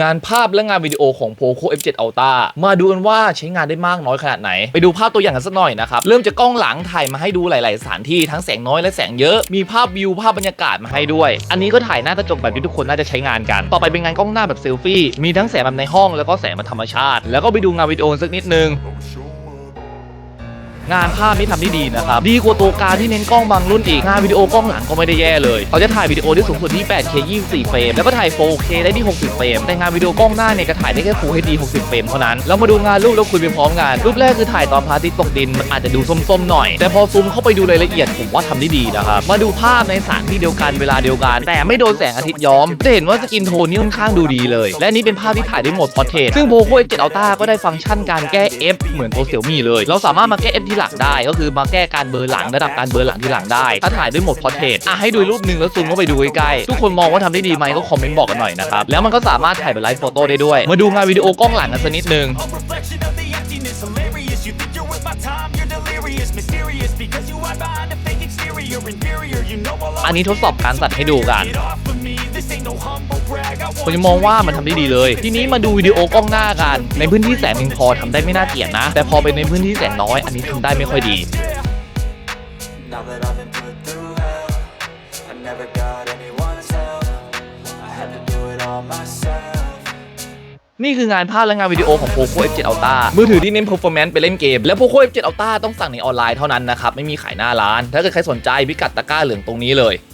งานภาพและงานวิดีโอของ Poco F7 Ultra มาดูกันว่าใช้งานได้มากน้อยขนาดไหน ไปดูภาพตัวอย่างกันสักหน่อยนะครับ เริ่มจากกล้องหลังถ่ายมาให้ดูหลาย ๆ สถานที่ทั้งแสงน้อยและแสงเยอะ มีภาพวิวภาพบรรยากาศมาให้ด้วย อันนี้ก็ถ่ายหน้ากระจกแบบที่ทุกคนน่าจะใช้งานกัน ต่อไปเป็นงานกล้องหน้าแบบเซลฟี่ มีทั้งแสงแบบในห้องแล้วก็แสงแบบธรรมชาติ แล้วก็ไปดูงานวิดีโอสักนิดนึง งานภาพนี่ทำได้ดีนะครับ ดีกว่าตัวการที่เน้นกล้องบางรุ่นอีก งานวิดีโอกล้องหลังก็ไม่ได้แย่เลย เขาจะถ่ายวิดีโอได้สูงสุดที่ 8K 24 เฟรม แล้วก็ถ่าย 4K ได้ที่ 60 เฟรม แต่งานวิดีโอกล้องหน้าเนี่ยก็ถ่ายได้แค่ Full HD 60 เฟรมเท่านั้นแล้วมาดูงานรูปแล้วคุยไปพร้อมกันรูปแรกคือถ่ายตอนพระอาทิตย์ตกดิน มันอาจจะดูส้มๆหน่อย แต่พอซูมเข้าไปดูรายละเอียดผมว่าทำได้ดีนะครับ มาดูภาพในสถานที่เดียวกันเวลาเดียวกัน แต่ไม่โดนแสงอาทิตย์ย้อม จะเห็นว่าสกินโทนนี่ค่อนข้างดูดีเลย และนี่เป็นภาพที่ถ่ายได้หมด Portrait ซึ่ง Poco F7 Ultra ก็ได้ฟังก์ชันการแก้ F เหมือนตัว Xiaomi เลย เราสามารถมาแก้ F ทหลังได้ ก็คือมาแก้การเบลอหลังระดับการเบลอหลังที่หลังได้ ถ้าถ่ายด้วยโหมด Portrait อะให้ดูรูปหนึ่งแล้วซูมเข้าไปดูใกล้ๆทุกคนมองว่าทำได้ดีไหมก็คอมเมนต์บอกกันหน่อยนะครับแล้วมันก็สามารถถ่ายเป็นไลฟ์โฟโต้ได้ด้วย มาดูงานวิดีโอกล้องหลังกันสักนิดนึง A reflection of the emptiness, hilarious. You think you're worth my time, you're delirious, mysterious because you hide behind a fake exterior, inferior. You know I'll อันนี้ทดสอบการตัดให้ดูกัน ผม want จะมองว่ามันทำได้ดีเลย ทีนี้มาดูวิดีโอกล้องหน้ากัน ในพื้นที่แสงเพียงพอทำได้ไม่น่าเกลียดนะ แต่พอเป็นในพื้นที่แสงน้อย อันนี้ทำได้ไม่ค่อยดี Now that I've been put through hell, I never got anyone's help. I had to do it all myself. นี่คืองานภาพและงานวิดีโอของ Poco F7 Ultra มือถือที่เน้น performance ไปเล่นเกม และ Poco F7 Ultra ต้องสั่งในออนไลน์เท่านั้นนะครับ ไม่มีขายหน้าร้าน ถ้าเกิดใครสนใจพิกัดตะกร้าเหลืองตรงนี้เลย